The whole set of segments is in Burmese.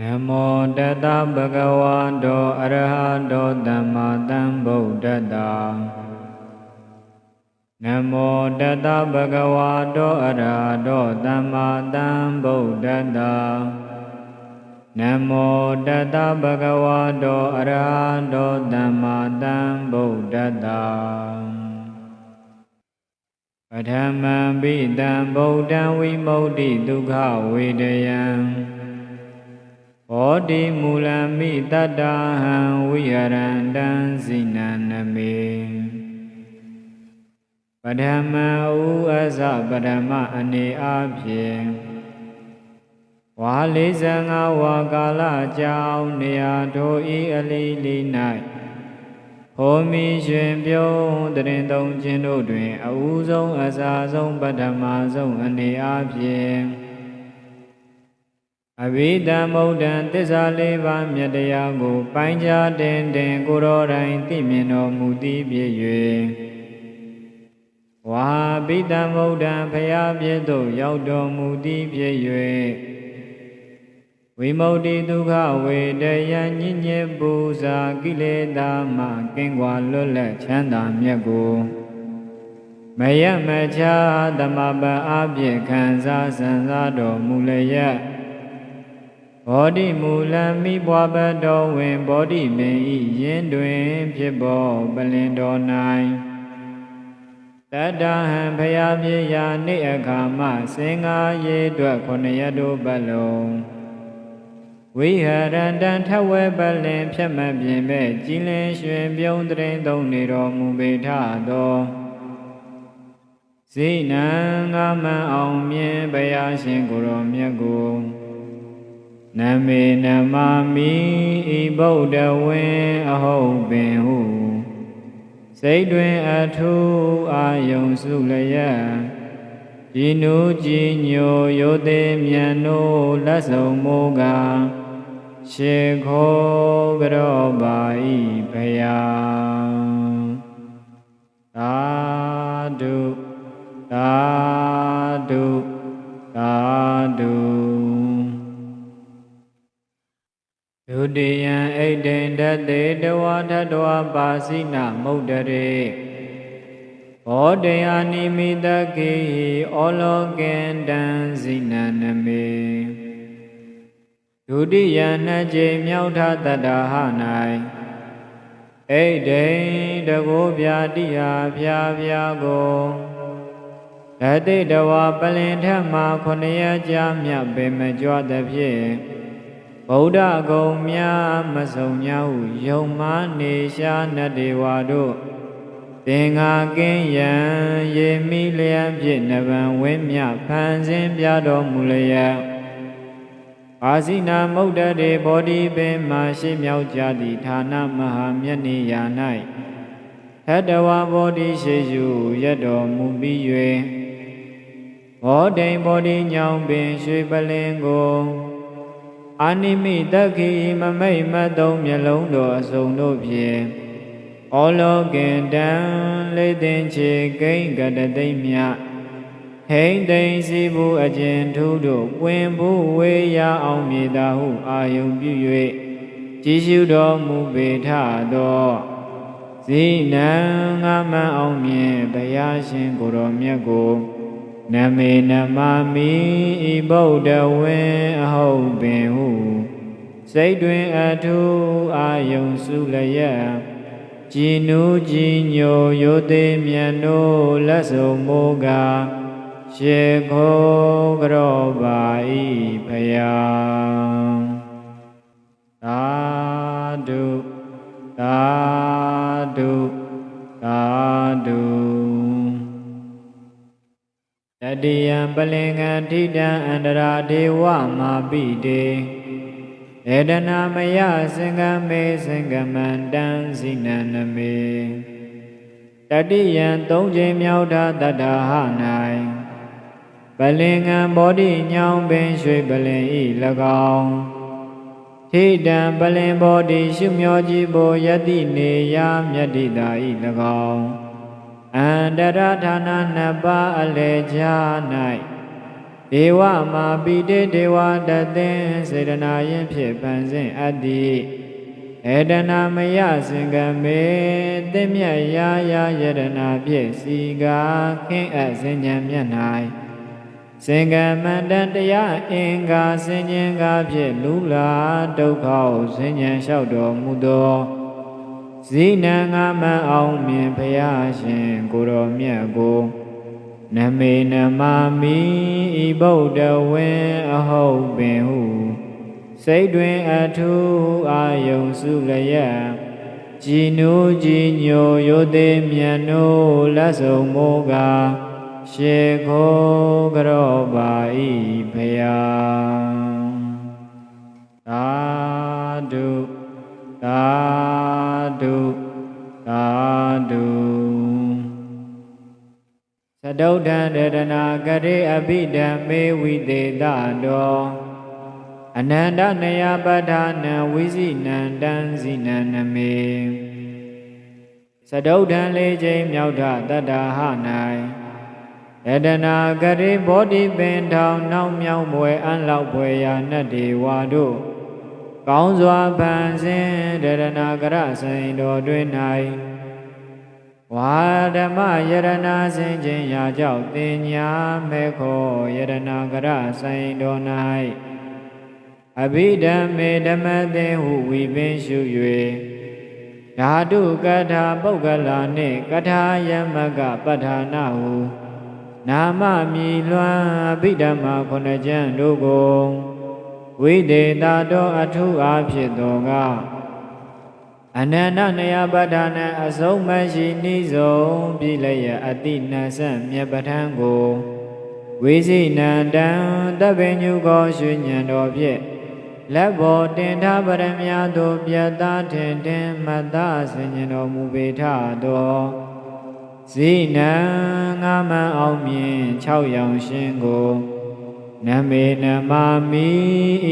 နမောတတဗုဒ္ဓဝါတောအရဟတောသမ္မာသမ္ဗုဒ္ဓတ္တနမောတတဗုဒ္ဓဝါတောအရဟတောသမ္မာသမ္ဗုဒ္ဓတ္တနမောတတဗုဒ္ဓဝါတောအရဟတောသမ္မာသမ္ဗုဒ္ဓတ္တပထမံပိတံဗုဒ္ဓံဝိမု ക്തി ဒုက္ခဝေဒယံ ဘောဓိမူလမိတတ္တဟံဝိဟရန္တံစိနန္နမေပထမံဥအစပထမအနေအားဖြင့်ဝါ45ဝါကာလကြောင်းနေရာထိုဤအလီလီ၌ဟောမီရှင်ပြုံးတရင်သုံးခြင်းတို့တွင်အဦးဆုံးအစာဆုံးပထမဆုံးအနေအားဖြင့် အဘိဓမ္မုဒ္ဒံသစ္စာလေးပါးမြတ်တရားကို ပိုင်းခြားတင်တင်ကိုရောတိုင်းသိမြင်တော်မူသည်ဖြစ်၍ဝါဘိဓမ္မုဒ္ဒံဖရာပြည့်သို့ရောက်တော်မူသည်ဖြစ်၍ဝိမု ക്തി ဒုက္ခဝေဒယံညဉ့်ညေပူဇာကိလေသာမှကင်းကွာလွတ်လပ်ချမ်းသာမြတ်ကိုမယမချာသမပံအပြည့်ခံစားစံစားတော်မူလျက် ဘောဓိမူလံမိဘွားပတော်ဝင်ဘောဓိမင်းဤယင်းတွင် ဖြစ်ပေါ်ပလင်တော်၌တတ္တဟံဖျားပြေရာနေ့အခါမှစင်္ဃာရေအတွက်ခொနရတို့ပတ်လုံးဝိဟရန္တံထဝဲပလင်ဖြတ်မပြင်းမဲ့ကြည်လင်ရွှင်ပြုံးတရင်သုံးနေတော်မူပေထသောစိနံငါမန်အောင်မြင်ဘုရားရှင်ကိုယ်တော်မြတ်ကို နမေနမမိဤဗုဒ္ဓဝင်းအဟုတ်ပင်ဟုစိတ်တွင်အထူးအာယုံစုလျက်ဒီနုကြည်ညိုရိုသေးမြန်နိုးလက်ဆုံမိုးကရှေခောကြောပါဤဖယာသာဓုသာဓုသာဓု ဒုတိယံဣဒိန္ဒတေတဝါထတဝါပါစိနမုဒ္ဒရေဘောတယာနိမိတကေဩလောကေတံဇိနနမေဒုတိယနှစ်ကြိမ်မြောက်ထတတ္တဟ၌ဣဒိန္တကိုဗျာတိဟာဖြာဖြာကိုတတိတဝါပလင်ထမှခொနရကြာမြတ်ပေမကြွသဖြင့် ဗုဒ္ဓဂုံများမဆုံညာဟုယုံမာနေရှားနတ်ဒေဝတို့သင်္ဃာကင်းရန်ရေမိလျံဖြင့်နဗံဝင်းမြဖန်ဆင်းပြတော်မူလျက်အာဇိနာမုဒ္ဒရေဘောဓိပင်မှာရှိမြောက်ကြသည့်ဌာနမဟာမြတ်နေရာ၌ထတဝဘောဓိရှိယူရတော်မူပြီး၍ဘောဓိဘောဓိညောင်ပင်ရွှေပလင်ကို အာနိမိတခိမမိတ်မသုံးမျက်လုံးတော်အစုံတို့ဖြင့်ဩလောကင်တံလေသင်ချေကိဉ္ကတသိမ့်မြဟိမ့်သိမ့်စီဘူးအကျဉ်ထူးတို့ပွင်ဘူးဝေရအောင်မြေတာဟုအာယုံပြု၍ကြည်ရှုတော်မူပေထသောဇိနံငါမန်အောင်မြင်ဘုရားရှင်ကိုယ်တော်မြတ်ကို နမေနမမိဤဗုဒ္ဓဝင်းအဟုတ်ပင်ဟုစိတ်တွင်အထူးအာယုံစုလျက်ကြည်နူးကြည်ညိုရိုသေးမြန်နိုးလက်ဆုံမိုးကရှေခောကြောပါဤဖယာသာဓုသာ တတိယံပလင်္ကထိတံအန္တရာဒေဝမာပိတေဧဒနာမယစင်္ကမေစင်္ကမန္တံစိနန္နမေတတိယံသုံးချိန်မြောက်တာတတ္တဟ၌ပလင်္ကဘောဓိညောင်ပင်ရွှေပလင်ဤ၎င်းထိတံပလင်ဘောဓိရှုမျောကြည်ဘောယတိနေယမြတ်တိတာဤ၎င်း အန္တရဌာနနှစ်ပါးအလေကြ၌ဒေဝမာပိတေဒေဝတသင်စေတနာယင်ဖြစ်ပန်စဉ်အတ္တိဧတနာမယစင်ကမေသိမြတ်ရာရာယတနာပြည့်စီကာခင်းအပ်စင်ဉဏ်မျက်၌စင်ကမန္တတရားအင်္ဂါစင်ဉဏ်ကားဖြင့်လူလာဒုက္ခစင်ဉဏ်လျှောက်တော်မူသော ဇိနံငါမအောင်မြင်ဖရာရှင်ကိုတော်မြတ်ကိုနမေနမမိဤဗုဒ္ဓဝေအဟုတ်ပင်ဟုစိတ်တွင်အထူးအာယုံစုလျက်ကြည်နူးကြည်ညိုရိုသေမြတ်နိုးလက်ဆုံမိုးကားရှေခိုးကြောပါဤဖယာသာဓု သာဓုသာဓုသတုဋ္ဌံဒေရနာကရေအဘိဓမ္မေဝိသေတတောအနန္တနယပဋ္ဌာနံဝိဇိနန္တံဇိနံနမေသတုဋ္ဌံလေးချိန်မြောက်ထတတ္တဟ၌ယတနာကရေဘောဓိပင်ထောင်နောက်မြောက်မွယ်အန်လောက်ဖွယ်ရာနတ်ဒေဝါတို့ ကောင်းစွာဖန်ဆင်းဒရဏကရဆိုင်တော်တွင်၌ဝါဓမ္မယရနာစင်ခြင်းရာကြောင့်တင်ညာမေခောယရနာကရဆိုင်တော်၌အဘိဓမ္မေဓမ္မသင်ဟုဝိပင်ရှု၍ဓာတုကထာပုဂ္ဂလာနှင့်ကထာယမကပဋ္ဌာနာဟုနာမမြည်လွှမ်းအဘိဓမ္မာခုနှစ်ကျမ်းတို့ကို ဝိဒေတာတော်အထုအားဖြစ်တော်ကအနန္တနယပဋ္ဌာနအဆုံးမရှိနိဆုံးပြည့်လျက်အတိနဆန့်မြတ်ပဋ္ဌာန်းကိုဝိဇိနန္တံတပ္ပညုကောရွှေညံတော်ဖြင့်လက်ဘောတင်ထားပရမညာတို့ပြတ်သားထင်ထင်မတ်သားဆင်ញင်တော်မူပေထတော်ဇိနံငါမအောင်မြင်၆ရောင်ရှင်ကို နမေနမမိ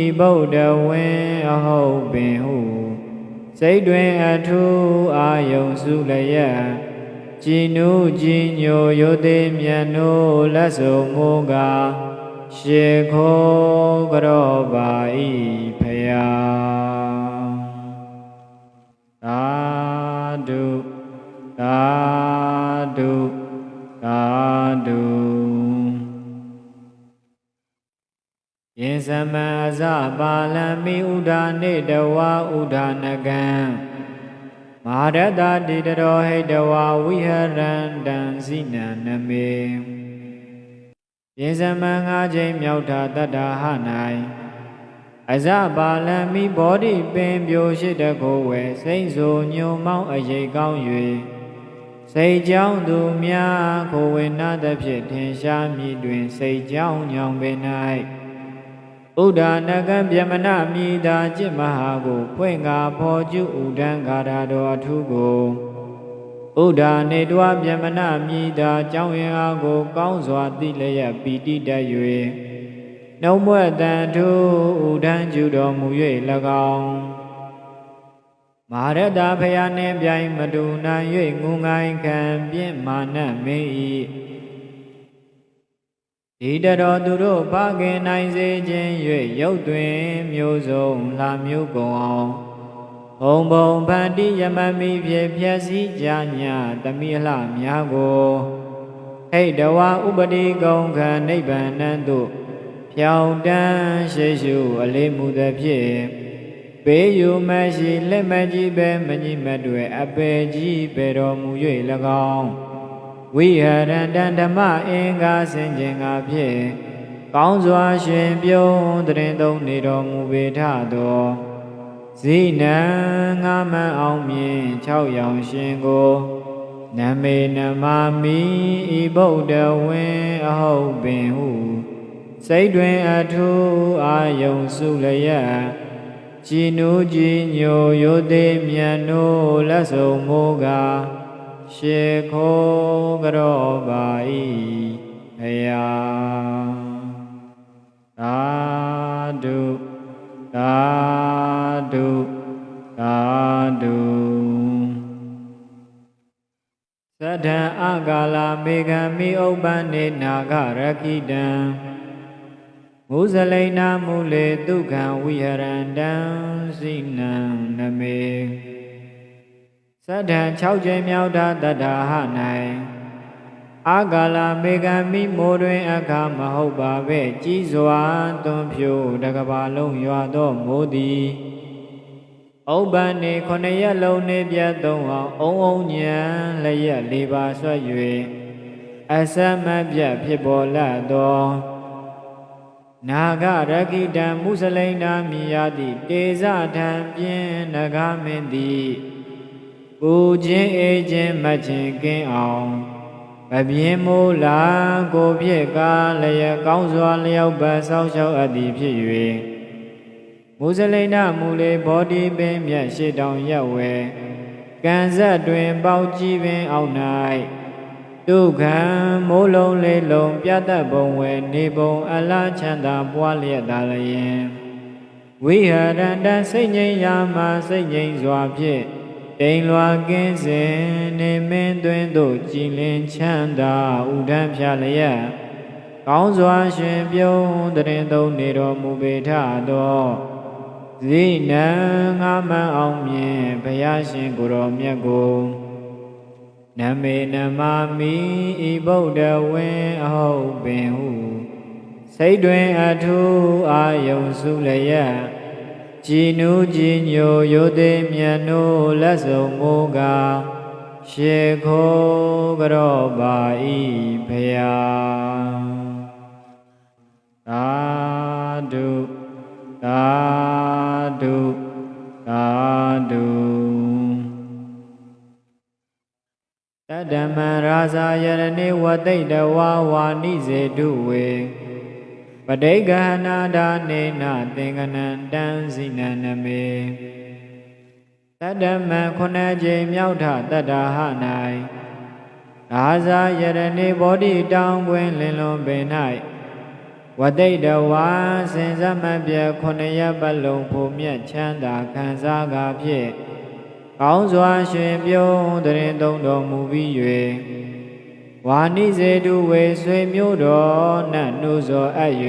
ဤဗုဒ္ဓဝေအဟုတ်ပင်ဟုစိတ်တွင်အထူးအာယုံစုလျက်ကြည်နူးကြည်ညိုရိုသေမြတ်နိုးလက်ဆုံမိုးကားရှေခိုးကြောပါဤဖယာသာဓုသာဓုသာဓု ယေသမံအစပါလံမိဥဒာနေတဝါဥဒာနကံမဟာရတတိတရောဟိတဝါဝိဟရန္တံဇိနံနမေယေသမံငါးချိန်မြောက်တာတတ္တဟ၌အစပါလံမိဘောဓိပင်ပြိုရှိတကိုဝဲစိမ့်ဆိုညုံမောင်းအရေးကောင်း၍စိတ်ကြောင်းသူများကိုဝေနာသဖြင့်ထင်ရှားမြည်တွင် စိတ်ကြောင်းညောင်ပင်၌ ဥဒ္ဒါနကံပြမနာမိတာจิตမဟာကိုဖွင့်ကာဖော်ကျူဥဒံဂါရတော်အထုကိုဥဒ္ဒါနေတွားပြမနာမိတာကြောင်းရင်အားကို ကောင်းစွာသိလျက်ပီတိတတ်၍နှုံးမွဲ့တန်ထုဥဒံကျူတော်မူ၍၎င်းမဟာရတဖယာနှင့်ပြိုင်မတူနိုင်၍ငုံငိုင်းခံပြင့်မာနမင်း၏ ဒီတတော်သူတို့ဖခင်နိုင်စေခြင်း၍ရုပ်တွင်မျိုးစုံလာမျိုးကုန်အောင်ဘုံဘုံဖန်တိယမမိဖြစ်ဖြည့်စည်းကြညာတမိလှများကိုဟိတဝါဥပတိကုံခံနိဗ္ဗာန်သို့ဖြောင်းတန်းရှိရှုအလေးမူသည်ဖြင့်ပေယူမရှိလက်မကြီးပဲမကြီးမတွေ့အပေကြီးပေတော်မူ၍၎င်း ဝိဟရန္တဓမ္မအင်္ဂါစင်ခြင်းငါဖြင့်ကောင်းစွာရှင်ပြုံးတရင်သုံးနေတော်မူပေထသောဇိနံငါမအောင်မြင်၆ရောင်ရှင်ကိုနမေနမမိဤဗုဒ္ဓဝေအဟုတ်ပင်ဟုစိတ်တွင်အထူးအာယုံစုလျက်ကြည်နူးကြည်ညိုရိုသေမြတ်နိုးလက်ဆုံမိုးကား ရှေခိုးကြောပါဤဖယာသာဓုသာဓုသာဓုသဒ္ဒံအကာလာမေဃံမိဥပ္ပန္နေနာဂရခိတံမုဇလိနာမူလေဒုက္ခံဝိဟရန္တံစိနံနမေ သတ္တံ6ကြိမ်မြောက်တာတတ္တာဟ၌အာဂါလမေကမိမိုးတွင်အခါမဟုတ်ပါပဲကြီးစွာသွန်ဖြိုးတကဘာလုံးရွာသောမိုးသည်ဥပ္ပန်နေခொနရက်လုံးနေပြတ်သုံးအောင်အုံအုံညံလျက်လေးပါဆွတ်၍အစမပြတ်ဖြစ်ပေါ်လာသောနာဂရကိတံမုစလိန်နာမိယတိတေဇထံပြင်းနဂမင်းသည် ပူခြင်းအေးခြင်းမခြင်းကင်းအောင်အပြင်းမိုးလာကိုဖြစ်ကားလျက်ကောင်းစွာလျောက်ပတ်ဆောက်ရှောက်အပ်သည်ဖြစ်၍မုစလိန်နာမူလေဘောဓိပင်မြတ်ရှိတောင်ရက်ဝဲကံဆက်တွင် ပေါကြည့်ပင်အောက်၌ဒုက္ခံမိုးလုံးလေးလုံးပြတ်တတ်ပုံဝဲနေပုံအလားချမ်းသာပွားလျက်သာလျင်ဝိဟရန္တစိတ်ငြိမ်ရာမှာစိတ်ငြိမ်စွာဖြင့် တိမ်လွာကင်းစင်နေမင်းသွင်းသို့ကြည်လင်ချမ်းသာဥဒန်းဖြာလျက်ကောင်းစွာရှင်ပြုံးတရင်သုံးနေတော်မူပေထသောဇိနံငါမအောင်မြင်ဘုရားရှင်ကိုယ်တော်မြတ်ကိုနမေနမမိဤဗုဒ္ဓဝင်းအဟုတ်ပင်ဟုစိတ်တွင်အထူးအာယုံစုလျက် ကြည်နူးကြည်ညိုရိုသေမြတ်နိုးလက်စုံမိုးကားရှေခိုးကြောပါဤဖယာသာဓုသာဓုသာဓုတတ္တမံရာဇာယရဏိဝတိတ်တဝါဝါနိစေတုဝေ ပဋိက္ခဏာဒာနေနသင်္ကနံတံစိနနမေတတ္တမံခုနှစ်ကြိမ်မြောက်ထတတ္တာဟ၌ရာဇာယရဏိဘောဓိတောင်ပွင်လင်လွန်ပင်၌ဝတိတ်တဝါစင်စမပြခုနှစ်ရက်ပတ်လုံးဖို့မြတ်ချမ်းသာခံစားကားဖြင့်ကောင်းစွာရှင်ပြုံးတရင်သုံးတော်မူပြီး၍ ဝါနိစေတုဝေဆွေမျိုးတော်နတ်နှုဇော်အပ်၍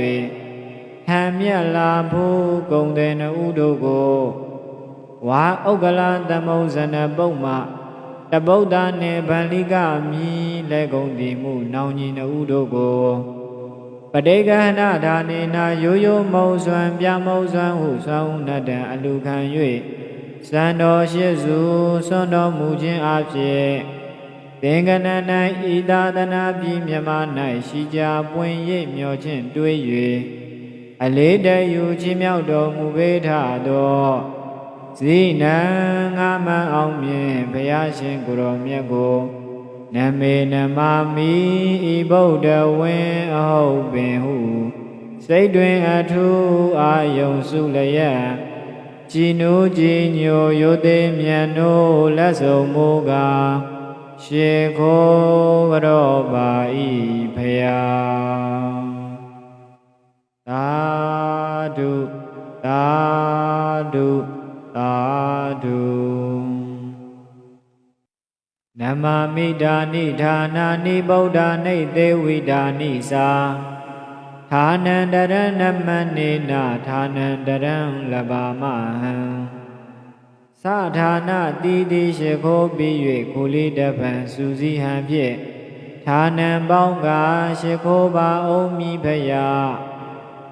ဟံမြတ်လာဖို့ဂုံတဲ့နဥတို့ကိုဝါဥက္ကလသမုံဇနပုတ်မှတပုဒ္ဒနှင့်ဗန္လိကမြည်လက်ကုံတည်မှုနောင်ကြီးနဥတို့ကိုပဋိက္ခဏဌာနေနာရိုးရိုးမုံစွမ်းပြမုံစွမ်းဟုသောင်းနတံအလူခံ၍စံတော်ရှိစုဆွန်တော်မူခြင်းအဖြစ် သင်္ကန၌ဤသာသနာပြည်မြမ၌ရှိကြပွင့်ရိပ်မျောခြင်းတွေး၍အလေးတယူချင်းမြောက်တော်မူပေထသောဇိနံငါမအောင်မြင်ဘုရားရှင်ကိုယ်တော်မြတ်ကိုနမေနမမိဤဗုဒ္ဓဝင်းအဟုတ်ပင်ဟုစိတ်တွင်အထူးအာယုံစုလျက်ကြည်နူးကြည်ညိုရိုသေမြတ်နိုးလက်စုံမူကား ရှေခိုးကြောပါဤဖယာသာဓုသာဓုသာဓုနမမိတာနိဌာနာနိဗုဒ္ဓနိသေဝိတာနိသာဌာနန္တရဏမနေနဌာနန္တရံလဘာမဟံ သဌာနတိတိရှိခိုးပြီး၍ကိုလေးတပံစူစီဟံဖြင့်ဌာနံပေါင်းကရှိခိုးပါအောင်မိဖယာ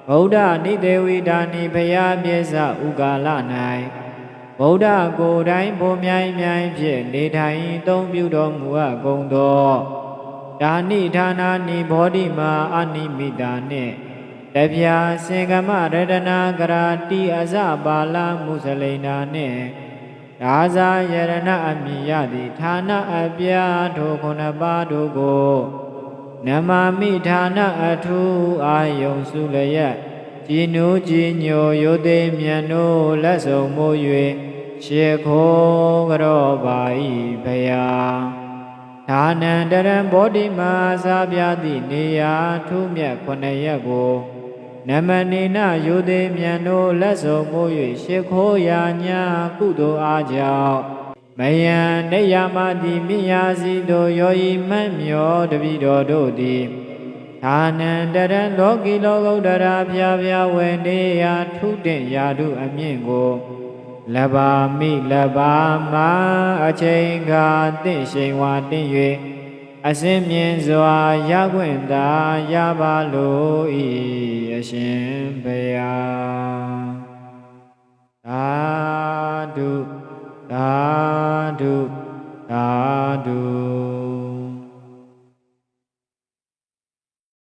ဗုဒ္ဓနိသေဝိတာနိဖယာပြေစဥကာလ၌ဗုဒ္ဓကိုယ်တိုင်ဘုံမြိုင်မြိုင်ဖြင့်နေထိုင်သုံးပြုတော်မူအပ်ကုန်သောဒါနိဌာနာနိဘောဓိမာအနိမိတာနှင့်တပြာစင်ကမရတနာကရာတိအစပါလမုစလိန်နာနှင့် ဒါဇာယရဏအမိယသည်ဌာနအပြာထိုခုနှစ်ပါးတို့ကိုနမမိဌာနအထူးအာယုံစုလျက်ကြည်နူးကြည်ညိုရိုသေမြတ်နိုးလက်စုံမိုး၍ရှေခိုးကြောပါဤဖယာဒါနံတရံဘောဓိမာသာပြသည့်နေရာထူးမြတ်ခုနှစ်ရက်ကို နမနေနရိုသေမြတ်နိုးလက်စုံမိုး၍ရှေခိုးရာညာကုသိုလ်အားကြောင့်မယံနေယမတိမြညာစီတို့ယောဤမတ်မျောတပိတော်တို့သည်ဌာနံတရံလောကီလောကုတ္တရာဖြာဖြာဝေနေယထုတဲ့ယာတုအမြင့်ကိုလဘာမိလဘာမအချိန်ခါတင့်ရှိန်ဝါတင့်၍ အစင်းမြင်စွာရခွင့်သာရပါလို၏အရှင်ဘုရားသာဓုသာဓုသာဓု